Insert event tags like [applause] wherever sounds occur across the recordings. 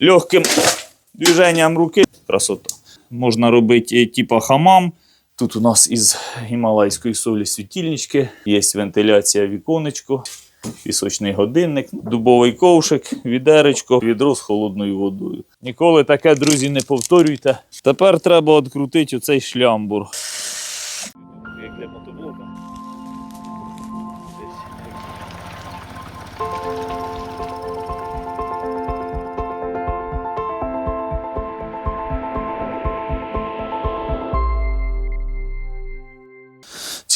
легким движенням руки. Красота. Можна робити е, типа хамам. Тут у нас із гімалайської солі світильнички, є вентиляція віконечко, пісочний годинник, дубовий ковшик, відеречко, відро з холодною водою. Ніколи таке, друзі, не повторюйте. Тепер треба відкрутити оцей шлямбур.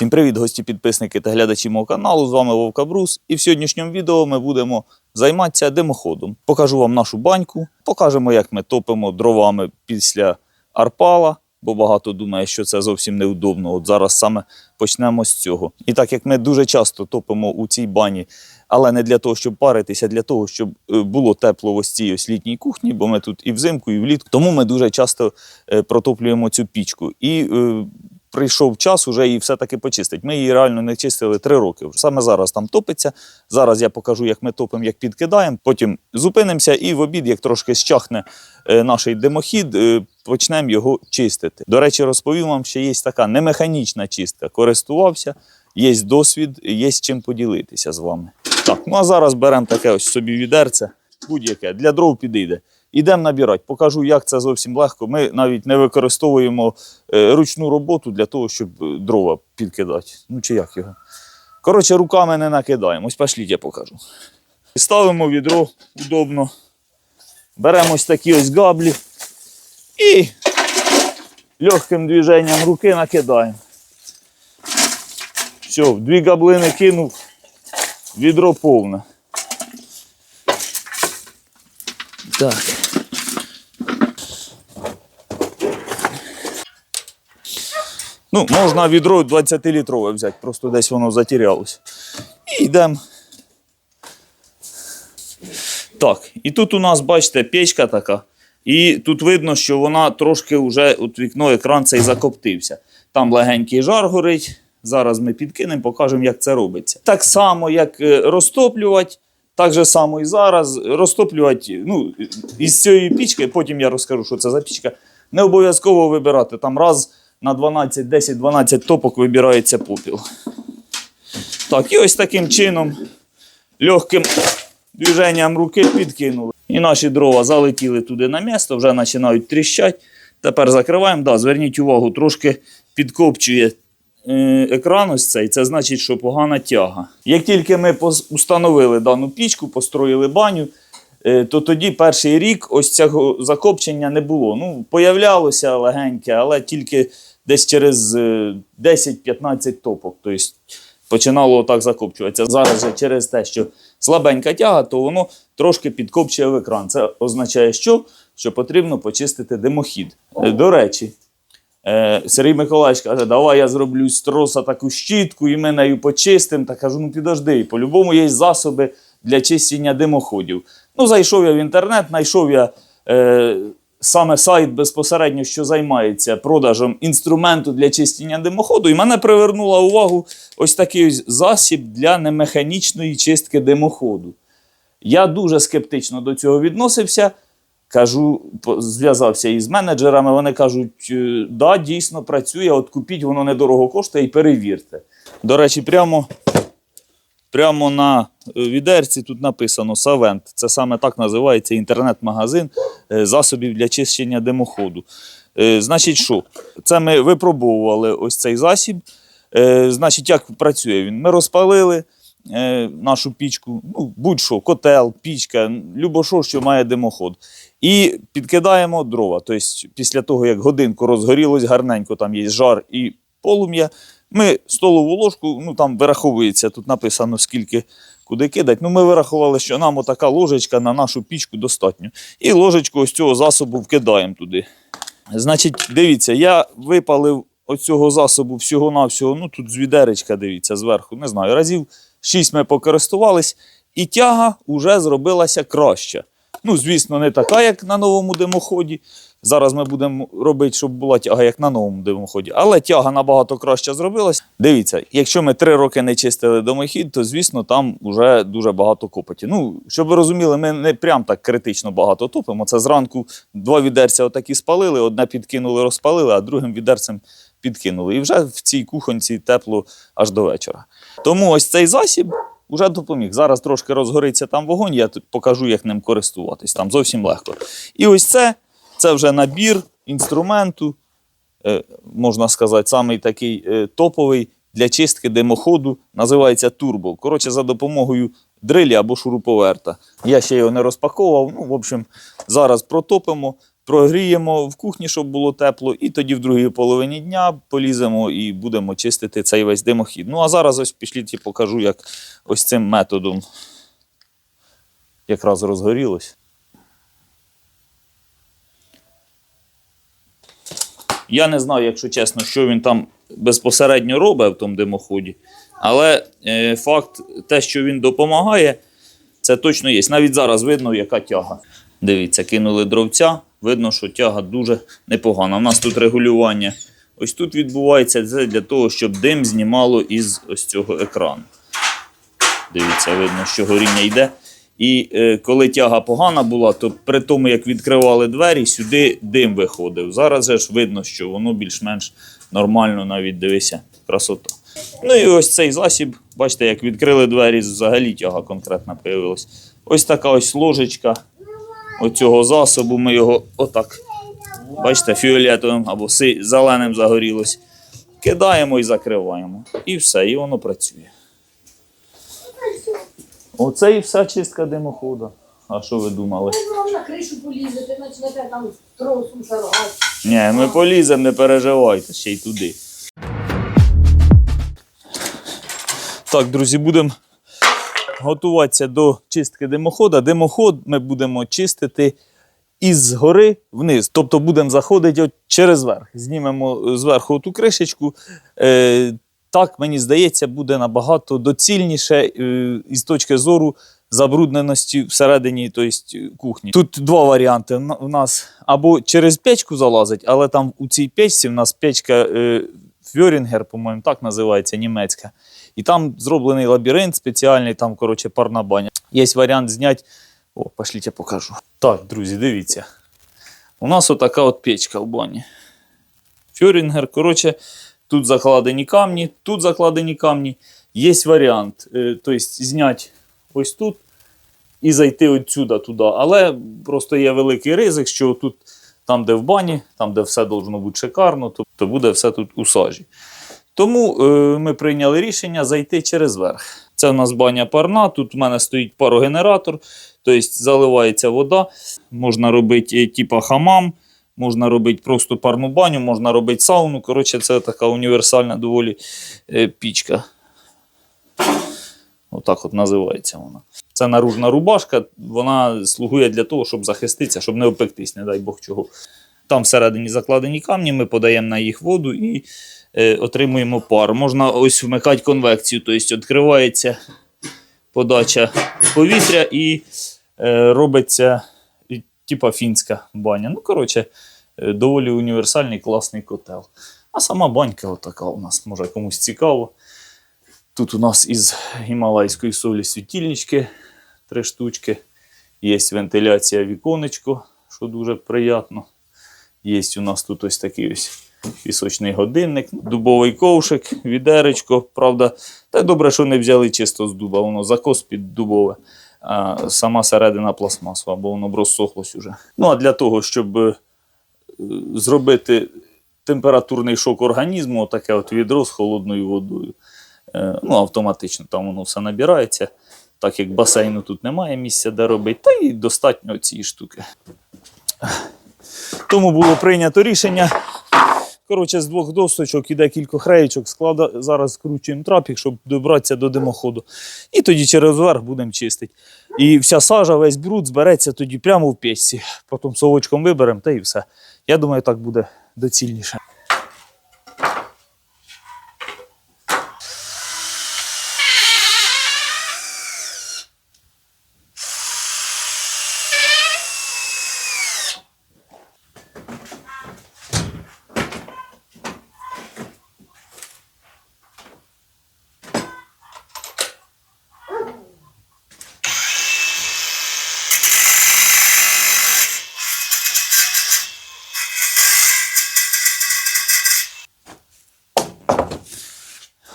Всім привіт, гості, підписники та глядачі мого каналу. З вами Вовка Брус. І в сьогоднішньому відео ми будемо займатися димоходом. Покажу вам нашу баньку, покажемо, як ми топимо дровами після арпала, бо багато думає, що це зовсім неудобно. От зараз саме почнемо з цього. І так як ми дуже часто топимо у цій бані, але не для того, щоб паритися, а для того, щоб е, було тепло в ось цій ось літній кухні, бо ми тут і взимку, і влітку. Тому ми дуже часто е, протоплюємо цю пічку. І е, прийшов час уже її все-таки почистити. Ми її реально не чистили три роки. Саме зараз там топиться. Зараз я покажу, як ми топимо, як підкидаємо. Потім зупинимося і в обід, як трошки щахне е, наш димохід, е, почнемо його чистити. До речі, розповім вам, що є така немеханічна чистка. Користувався, є досвід, є з чим поділитися з вами. Так, ну а зараз беремо таке ось собі відерце, будь-яке, для дров підійде. Ідемо набирати. Покажу, як це зовсім легко. Ми навіть не використовуємо е, ручну роботу для того, щоб е, дрова підкидати. Ну чи як його. Коротше, руками не накидаємо. Ось пошліть, я покажу. Ставимо відро удобно. Беремо ось такі ось габлі і легким движенням руки накидаємо. Все, дві габлини кинув, відро повне. Так. Ну, можна відро 20-літрове взяти, просто десь воно затерялось. І йдемо. Так, і тут у нас, бачите, печка така. І тут видно, що вона трошки вже от вікно, екран цей закоптився. Там легенький жар горить. Зараз ми підкинемо, покажемо, як це робиться. Так само, як е, розтоплювати, так же само і зараз. Розтоплювати ну, із цієї пічки, потім я розкажу, що це за пічка. Не обов'язково вибирати. Там раз на 12, 10, 12 топок вибирається попіл. Так, і ось таким чином, легким движенням руки підкинули. І наші дрова залетіли туди на місто, вже починають тріщати. Тепер закриваємо. Да, зверніть увагу, трошки підкопчує е, екран ось цей, це значить, що погана тяга. Як тільки ми установили дану пічку, построїли баню, е, то тоді перший рік ось цього закопчення не було. Ну, появлялося легеньке, але тільки десь через е, 10-15 топок. Тобто починало отак закопчуватися. Зараз же через те, що слабенька тяга, то воно трошки підкопчує в екран. Це означає, що? Що потрібно почистити димохід. Е, До речі, Е, Сергій Миколаївич каже, давай я зроблю з троса таку щітку і ми нею почистимо. Та кажу, ну підожди, по-любому є засоби для чистіння димоходів. Ну, зайшов я в інтернет, знайшов я е, саме сайт безпосередньо, що займається продажем інструменту для чистіння димоходу, і мене привернула увагу ось такий ось засіб для немеханічної чистки димоходу. Я дуже скептично до цього відносився. Кажу, зв'язався із менеджерами. Вони кажуть, «Е, да, дійсно працює, от купіть, воно недорого коштує і перевірте. До речі, прямо, прямо на е, відерці тут написано Савент. Це саме так називається інтернет-магазин е, засобів для чищення димоходу. Е, Значить, що? Це ми випробовували ось цей засіб. Значить, як працює він? Ми розпалили нашу пічку, ну, будь-що, котел, пічка, любо-що, що має димоход. І підкидаємо дрова. Тобто, після того, як годинку розгорілось, гарненько там є жар і полум'я. Ми столову ложку, ну там вираховується, тут написано, скільки куди кидати. Ну, ми вирахували, що нам отака ложечка на нашу пічку достатньо. І ложечку ось цього засобу вкидаємо туди. Значить, дивіться, я випалив оцього засобу всього-навсього, ну тут з відеречка, дивіться, зверху, не знаю, разів шість ми покористувались, і тяга вже зробилася краща. Ну, звісно, не така, як на новому димоході. Зараз ми будемо робити, щоб була тяга, як на новому димоході. Але тяга набагато краще зробилась. Дивіться, якщо ми три роки не чистили домохід, то звісно там вже дуже багато копоті. Ну, щоб ви розуміли, ми не прям так критично багато топимо. Це зранку два відерця отакі спалили, одне підкинули, розпалили, а другим відерцем підкинули. І вже в цій кухонці тепло аж до вечора. Тому ось цей засіб вже допоміг. Зараз трошки розгориться там вогонь, я покажу, як ним користуватись. Там зовсім легко. І ось це, це вже набір інструменту, е, можна сказати, самий такий е, топовий для чистки димоходу. Називається турбо. Коротше, за допомогою дрилі або шуруповерта. Я ще його не розпаковував. Ну, в общем, зараз протопимо, прогріємо в кухні, щоб було тепло, і тоді в другій половині дня поліземо і будемо чистити цей весь димохід. Ну а зараз ось пішліть і покажу, як ось цим методом якраз розгорілось. Я не знаю, якщо чесно, що він там безпосередньо робить в тому димоході. Але е, факт, те, що він допомагає, це точно є. Навіть зараз видно, яка тяга. Дивіться, кинули дровця, видно, що тяга дуже непогана. У нас тут регулювання. Ось тут відбувається це для того, щоб дим знімало із ось цього екрану. Дивіться, видно, що горіння йде. І е, коли тяга погана була, то при тому, як відкривали двері, сюди дим виходив. Зараз же ж видно, що воно більш-менш нормально навіть дивися, красота. Ну і ось цей засіб, бачите, як відкрили двері, взагалі тяга конкретна появилась. Ось така ось ложечка оцього засобу. Ми його отак, бачите, фіолетовим або зеленим загорілось. Кидаємо і закриваємо. І все, і воно працює. Оце і вся чистка димохода. А що ви думали? Вам на кришу полізете, почнете там тросом шаргати. Ні, ми поліземо, не переживайте, ще й туди. Так, друзі, будемо готуватися до чистки димохода. Димоход ми будемо чистити із гори вниз. Тобто будемо заходити от через верх. Знімемо зверху ту кришечку. Е, так, мені здається, буде набагато доцільніше е, із точки зору забрудненості всередині тобто, кухні. Тут два варіанти. У нас або через печку залазить, але там у цій печці в нас печка е, Фьорінгер, по-моєму, так називається, німецька. І там зроблений лабіринт спеціальний, там, коротше, парна баня. Є варіант зняти. О, пошліть, я покажу. Так, друзі, дивіться. У нас отака от печка в бані. Фьорінгер, коротше, тут закладені камні, тут закладені камні. Є варіант, е, тобто зняти ось тут і зайти отсюда туди. Але просто є великий ризик, що тут, там, де в бані, там, де все должно бути шикарно, то, то буде все тут у сажі. Тому е, ми прийняли рішення зайти через верх. Це в нас баня парна, тут в мене стоїть парогенератор, тобто заливається вода. Можна робити е, типа хамам, можна робити просто парну баню, можна робити сауну. Коротше, це така універсальна доволі е, пічка. Отак от називається вона. Це наружна рубашка, вона слугує для того, щоб захиститися, щоб не опектись, не дай Бог чого. Там всередині закладені камні, ми подаємо на їх воду і е, отримуємо пар. Можна ось вмикати конвекцію, тобто відкривається подача повітря і е, робиться типа фінська баня. Ну, коротше, е, доволі універсальний класний котел. А сама банька отака у нас, може комусь цікаво. Тут у нас із гімалайської солі світильнички, три штучки. Є вентиляція віконечко, що дуже приємно. Є у нас тут ось такий ось пісочний годинник, дубовий ковшик, відеречко. Правда, та добре, що не взяли чисто з дуба, воно закос під дубове. А сама середина пластмасова, бо воно б розсохлось уже. Ну а для того, щоб е, зробити температурний шок організму, таке от відро з холодною водою. Е, Ну, автоматично там воно все набирається. Так як басейну тут немає місця, де робити, та й достатньо цієї штуки. Тому було прийнято рішення. Коротше, з двох досточок і декількох реєчок склада... зараз скручуємо трапік, щоб добратися до димоходу. І тоді через верх будемо чистити. І вся сажа, весь бруд збереться тоді прямо в печці. Потім совочком виберемо та і все. Я думаю, так буде доцільніше.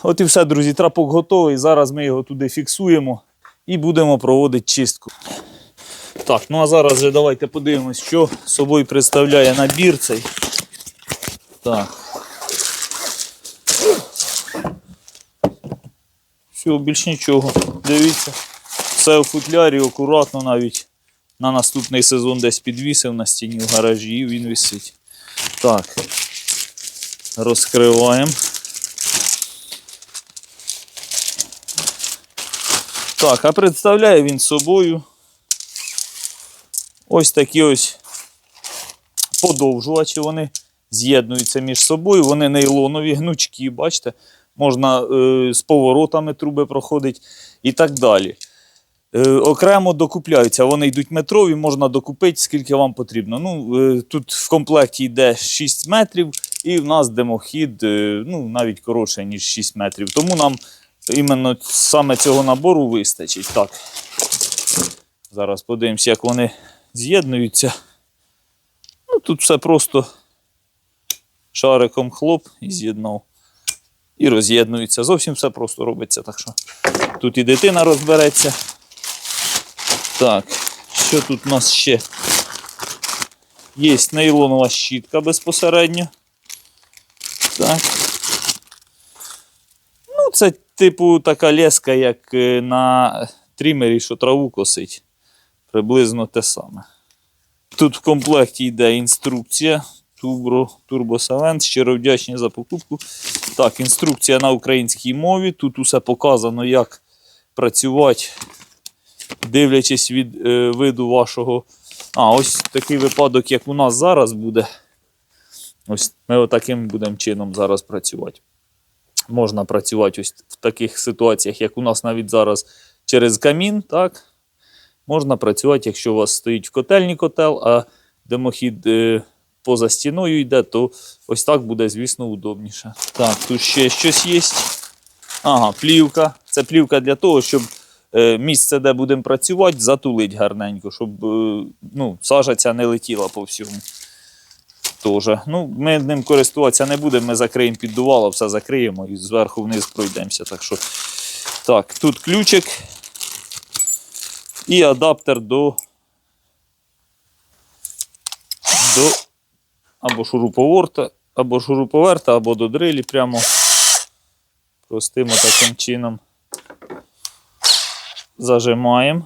От і все, друзі, трапок готовий. Зараз ми його туди фіксуємо і будемо проводити чистку. Так, ну а зараз вже давайте подивимось, що собою представляє набір цей. Так. Все, більш нічого. Дивіться. Все у футлярі, акуратно навіть на наступний сезон десь підвісив на стіні в гаражі і він висить. Так. Розкриваємо. Так, а представляє він собою ось такі ось подовжувачі. Вони з'єднуються між собою. Вони нейлонові, гнучкі, бачите, можна е, з поворотами труби проходить і так далі. Е, окремо докупляються. Вони йдуть метрові, можна докупити, скільки вам потрібно. Ну, е, тут в комплекті йде 6 метрів, і в нас димохід е, ну, навіть коротше, ніж 6 метрів. Тому нам іменно саме цього набору вистачить. Так. Зараз подивимося, як вони з'єднуються. Ну, тут все просто шариком хлоп і з'єднав. І роз'єднується. Зовсім все просто робиться. Так що тут і дитина розбереться. Так, що тут у нас ще? Є нейлонова щітка безпосередньо. Так. Типу така леска, як е, на трімері, що траву косить. Приблизно те саме. Тут в комплекті йде інструкція. Turbo, Turbo. Щиро вдячні за покупку. Так, інструкція на українській мові. Тут усе показано, як працювати, дивлячись від е, виду вашого. А, ось такий випадок, як у нас зараз буде. Ось ми отаким будемо чином зараз працювати. Можна працювати ось в таких ситуаціях, як у нас навіть зараз через камін, так? Можна працювати, якщо у вас стоїть в котельні котел, а димохід е, поза стіною йде, то ось так буде, звісно, удобніше. Так, тут ще щось є. Ага, плівка. Це плівка для того, щоб е, місце, де будемо працювати, затулить гарненько, щоб е, ну, сажа ця не летіла по всьому. Тоже. Ну, ми ним користуватися не будемо, ми закриємо піддувало, все закриємо і зверху вниз пройдемося. Так що, так, тут ключик і адаптер до, до або шуруповерта, або шуруповерта, або до дрилі прямо простимо таким чином зажимаємо.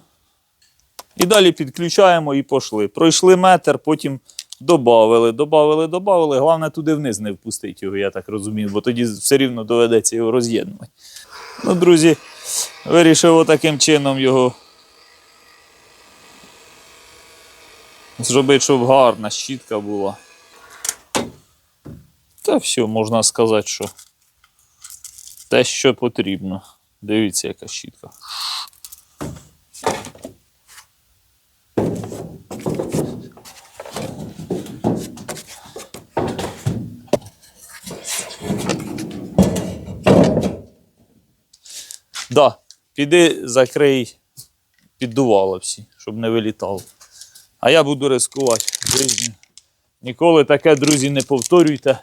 І далі підключаємо і пішли. Пройшли метр, потім добавили, добавили, добавили. Головне туди вниз не впустити його, я так розумію, бо тоді все рівно доведеться його роз'єднувати. Ну, друзі, вирішив отаким чином його зробити, щоб гарна щітка була. Та все, можна сказати, що те, що потрібно. Дивіться, яка щітка. Да, піди закрий піддувало всі, щоб не вилітало. А я буду ризикувати в житті. Ніколи таке, друзі, не повторюйте.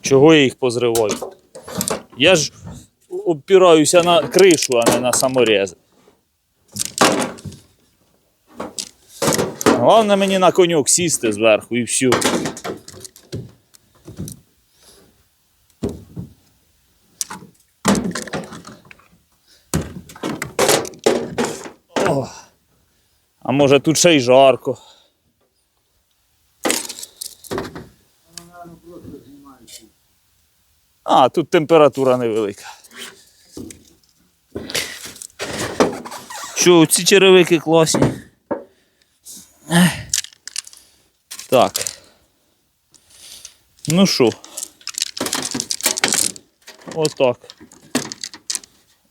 Чого я їх позриваю? Я ж опираюся на кришу, а не на саморези. Головне мені на конюк сісти зверху і все. О, а може тут ще й жарко. А, тут температура невелика. Що, ці черевики класні. Ех. Так. Ну що? Отак.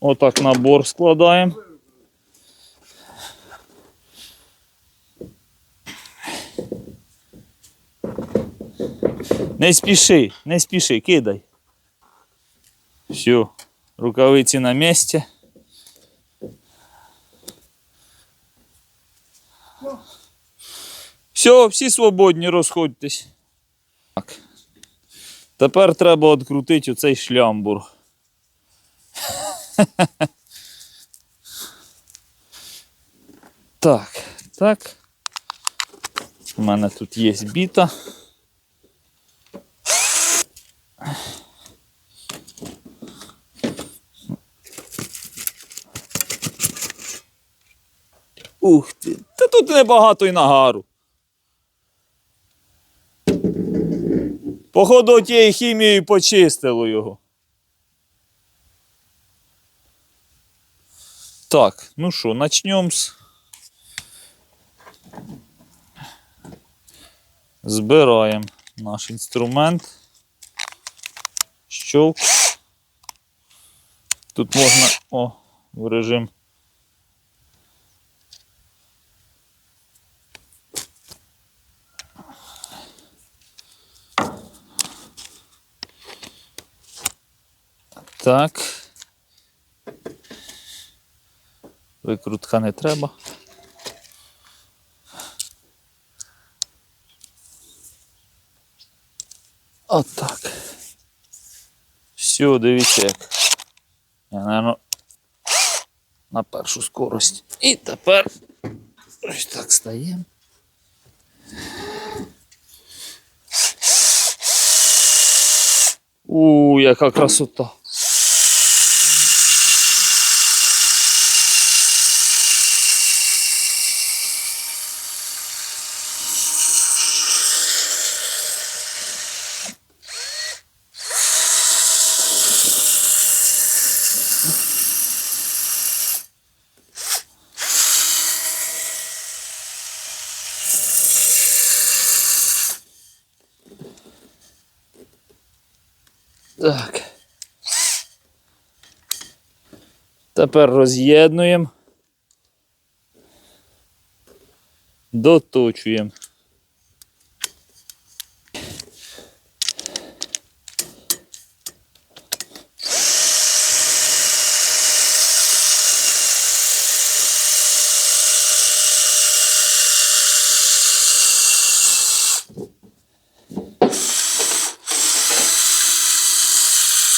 Отак набор складаємо. Не спіши, не спіши, кидай. Все, рукавиці на місці. Все, всі свободні, розходьтесь. Так. Тепер треба відкрутити оцей шлямбур. [laughs] Так, так. У мене тут є біта. Ух ти. Та тут небагато й нагару. Походу, тією хімією почистило його. Так, ну що, начнем з. Збираємо наш інструмент. Щелк. Тут можна о, в режим. Так. Викрутка не треба. Отак. Все, дивіться як. Я, наверное, на першу скорость. І тепер ось так стаємо. У, яка красота. Так. Тепер роз'єднуємо. Доточуємо.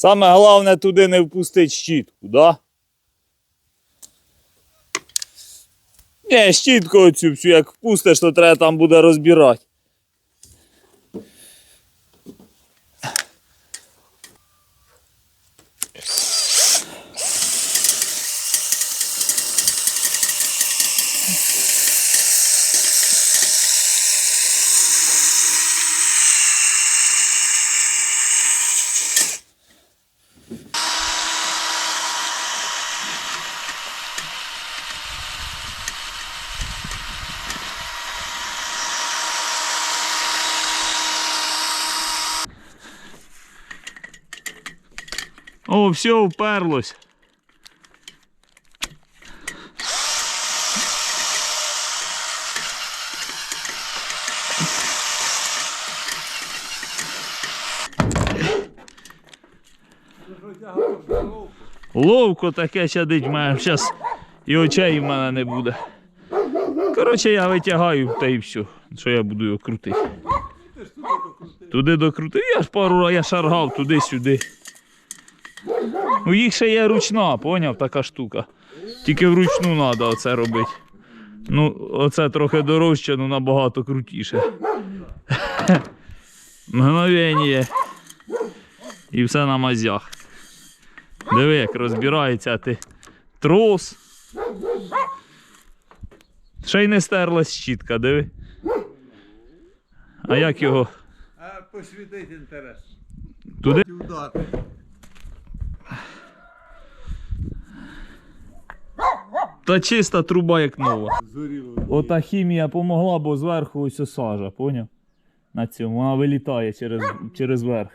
Саме головне туди не впустити щітку, да? Ні, щітку оцю всю, як впустиш, то треба там буде розбирати. О, все уперлось. Ловко таке чадить мене. Зараз і очей в мене не буде. Коротше, я витягаю та і все. Що я буду його крутити. Туди докрутив. Я ж пару я шаргав туди-сюди. У їх ще є ручна, поняв, така штука. Тільки вручну треба оце робити. Ну, оце трохи дорожче, ну набагато крутіше. [laughs] Мгновення. І все на мазях. Диви, як розбирається ти трос. Ще й не стерлась щітка, диви. А як його А посвітить інтерес. туди? Та чиста труба як нова. Ота хімія помогла, бо зверху ось сажа, поняв? На цьому. Вона вилітає через, через верх.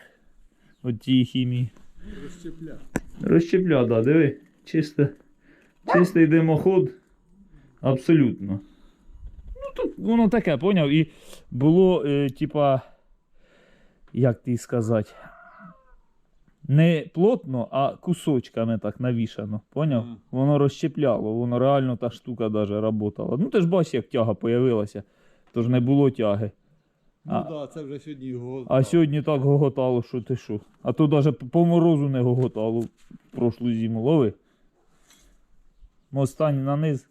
От тієї хімії. Розщепля. Розщепля, да, диви. Чисто, чистий димоход. Абсолютно. Ну тут воно таке, поняв? І було, е, типа, як ти сказати, не плотно, а кусочками так навішано. Поняв? Мгм. Воно розщепляло, воно реально та штука даже работала. Ну ти ж бачиш, як тяга появилася. Тож не було тяги. Ну А- так, да, це вже сьогодні його. А сьогодні так гоготало, що ти що. А то навіть по морозу не гоготало прошлу зиму. Лови. Мостань на низ.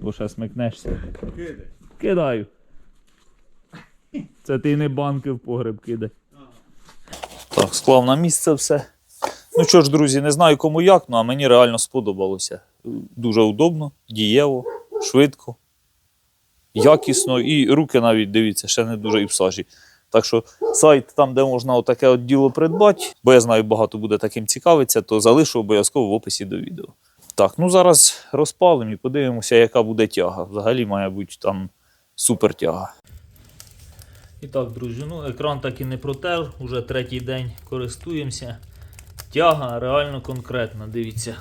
Бо ще смикнешся. Кидай. Кидаю. Це ти не банки в погреб кидай. Так, склав на місце все. Ну що ж, друзі, не знаю кому як, ну а мені реально сподобалося. Дуже удобно, дієво, швидко, якісно і руки навіть дивіться, ще не дуже і в. Так що сайт, там, де можна отаке от діло придбати, бо я знаю, багато буде таким цікавиться, то залишу обов'язково в описі до відео. Так, ну зараз розпалимо і подивимося, яка буде тяга. Взагалі, має бути там супер тяга. І так, друзі, ну екран так і не протер, уже третій день користуємося. Тяга реально конкретна, дивіться.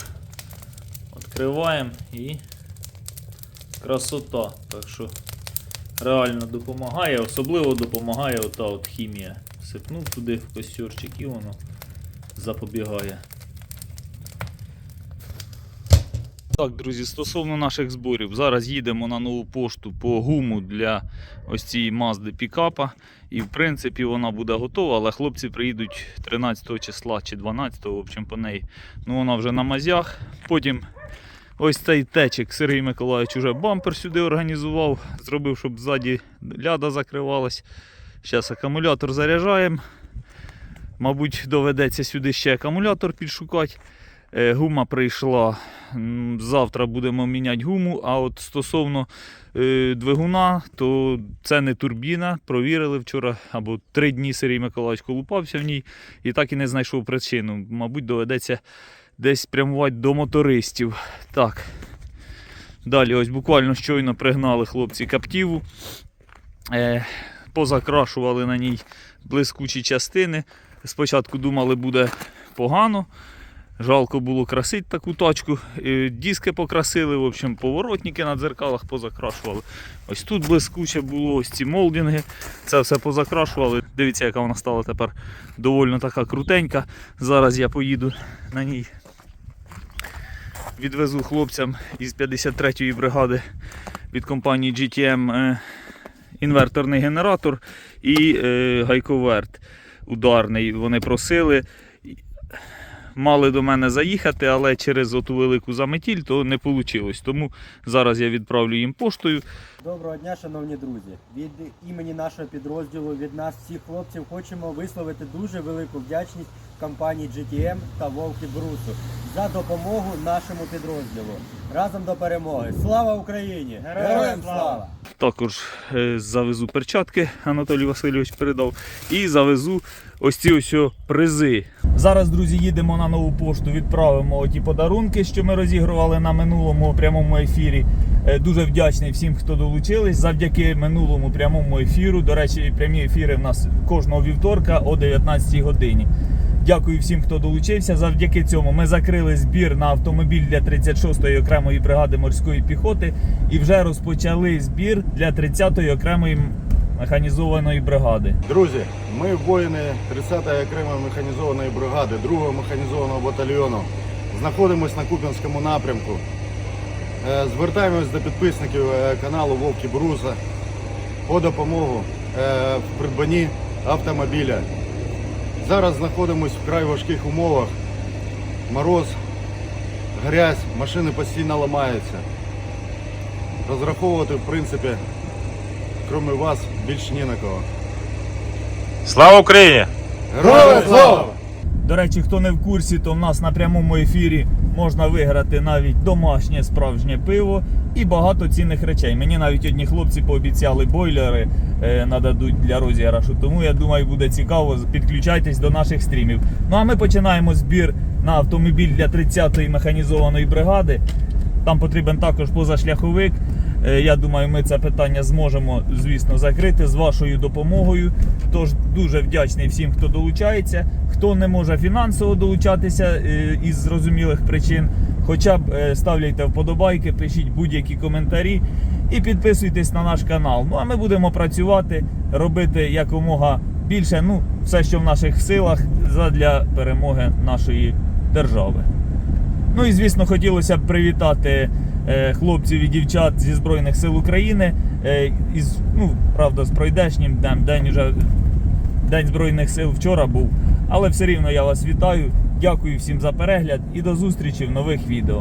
Відкриваємо і красота. Так що реально допомагає, особливо допомагає ота от хімія. Сипнув туди в костюрчик і воно запобігає. Так, друзі, стосовно наших зборів, зараз їдемо на нову пошту по гуму для ось цієї мазди пікапа. І в принципі вона буде готова, але хлопці приїдуть 13 числа чи 12, в общем, по неї. Ну вона вже на мазях. Потім ось цей течик Сергій Миколаївич уже бампер сюди організував, зробив, щоб ззаді ляда закривалась. Зараз акумулятор заряджаємо. Мабуть, доведеться сюди ще акумулятор підшукати. Е, Гума прийшла. Завтра будемо міняти гуму. А от стосовно е, двигуна, то це не турбіна. Провірили вчора, або три дні Сергій Миколаївич колупався в ній і так і не знайшов причину. Мабуть, доведеться десь прямувати до мотористів. Так. Далі, ось буквально щойно пригнали хлопці каптіву. Е, позакрашували на ній блискучі частини. Спочатку думали, буде погано. Жалко було красити таку тачку. Е, Диски покрасили, в общем, поворотники на дзеркалах позакрашували. Ось тут блискуче було, ось ці молдинги. Це все позакрашували. Дивіться, яка вона стала тепер доволі така крутенька. Зараз я поїду на ній. Відвезу хлопцям із 53-ї бригади від компанії GTM е, інверторний генератор і е, гайковерт ударний. Вони просили мали до мене заїхати, але через оту велику заметіль то не вийшло. Тому зараз я відправлю їм поштою. Доброго дня, шановні друзі. Від імені нашого підрозділу, від нас всіх хлопців, хочемо висловити дуже велику вдячність компанії GTM та Вовки Брусу за допомогу нашому підрозділу. Разом до перемоги! Слава Україні! Героям слава! Також е, завезу перчатки, Анатолій Васильович передав, і завезу ось ці ось призи. Зараз, друзі, їдемо на нову пошту, відправимо ті подарунки, що ми розігрували на минулому прямому ефірі. Е, Дуже вдячний всім, хто долучились. Завдяки минулому прямому ефіру. До речі, прямі ефіри в нас кожного вівторка о 19 годині. Дякую всім, хто долучився. Завдяки цьому ми закрили збір на автомобіль для 36-ї окремої бригади морської піхоти і вже розпочали збір для 30-ї окремої механізованої бригади. Друзі, ми воїни 30-ї окремої механізованої бригади, 2-го механізованого батальйону. Знаходимось на Куп'янському напрямку. Е, Звертаємось до підписників е, каналу Вовки Бруса по допомогу е, в придбанні автомобіля. Зараз знаходимося в край важких умовах. Мороз, грязь, машини постійно ламаються. Розраховувати, в принципі, крім вас, більш ні на кого. Слава Україні! Героям слава! До речі, хто не в курсі, то в нас на прямому ефірі можна виграти навіть домашнє справжнє пиво і багато цінних речей. Мені навіть одні хлопці пообіцяли бойлери е, нададуть для розіграшу. Тому я думаю, буде цікаво. Підключайтесь до наших стрімів. Ну а ми починаємо збір на автомобіль для 30-ї механізованої бригади. Там потрібен також позашляховик. Е, Я думаю, ми це питання зможемо, звісно, закрити з вашою допомогою. Тож дуже вдячний всім, хто долучається. Хто не може фінансово долучатися е, із зрозумілих причин, хоча б е, ставляйте вподобайки, пишіть будь-які коментарі і підписуйтесь на наш канал. Ну а ми будемо працювати, робити якомога більше, ну, все, що в наших силах, задля перемоги нашої держави. Ну і звісно, хотілося б привітати хлопців і дівчат зі Збройних сил України. Е, із, ну, правда, з пройдешнім днем. День вже День Збройних сил вчора був. Але все рівно я вас вітаю. Дякую всім за перегляд і до зустрічі в нових відео.